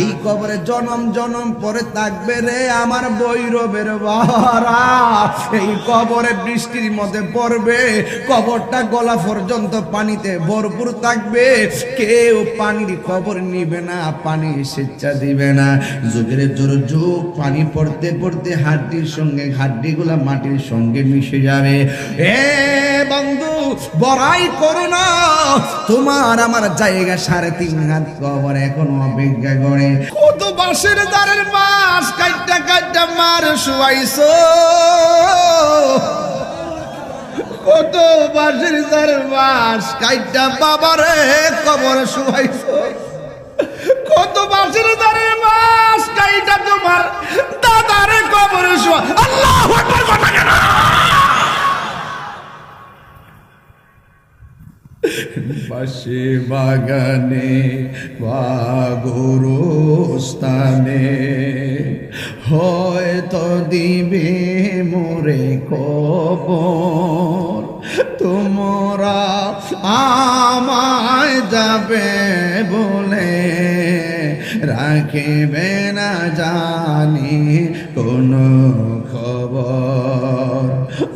এই কবরে জনম জনম পরে থাকবে রে আমার বৈরবের বাহারা। এই কবরে বৃষ্টির মধ্যে পড়বে, কবরটা গলা পর্যন্ত পানিতে ভরপুর থাকবে। কেউ পানির খবর নিবে না, পানি স্বেচ্ছা দিবে না। যুগের জোর যুগ, পানি পড়তে পড়তে হাড্ডির সঙ্গে, হাড্ডিগুলা মাটির সঙ্গে মিশে যাবে। এ বন্ধু বড়াই করো না। তোমার আমার জায়গা সাড়ে তিন হাত কবর এখনও অপেক্ষা করে। কত বাসের দ্বারের মাস কাইটা কাইটা মার শুয়াইছো। কত বাসের দ্বারের মাস কাইটা বাবারে কবর শুয়াইছো। কত বাসের দ্বারের মাস পাশে বাগানে বাগরস্থানে হয়তো দিবে মোরে কবর, তোমরা আমায় যাবে বলে রাখিবে না জানি কোনো খবর।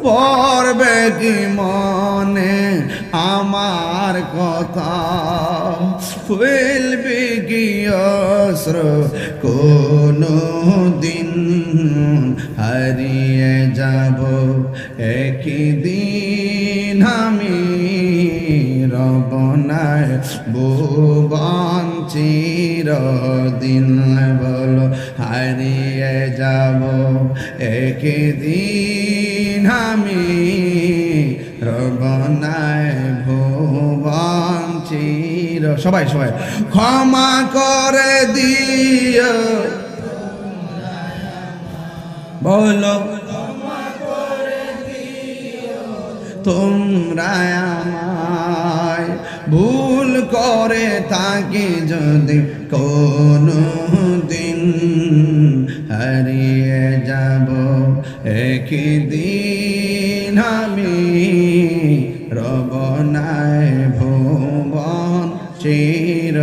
পড়বে কি মনে আমার কথা ফেলবে অস্ত্র? কোনো দিন হারিয়ে যাব। একই দিন আমি রবনায় ভুবন চিরদিন বলো হারিয়ে যাব। একই দিন আমি ভুবন চির। সবাই সবাই। ক্ষমা করে দিও। বলো, তোমরা আমায় ভুল করে থাকি যদি কোনো দিন হারিয়ে যাব। একই দিন আমি বনায় ভুবন চির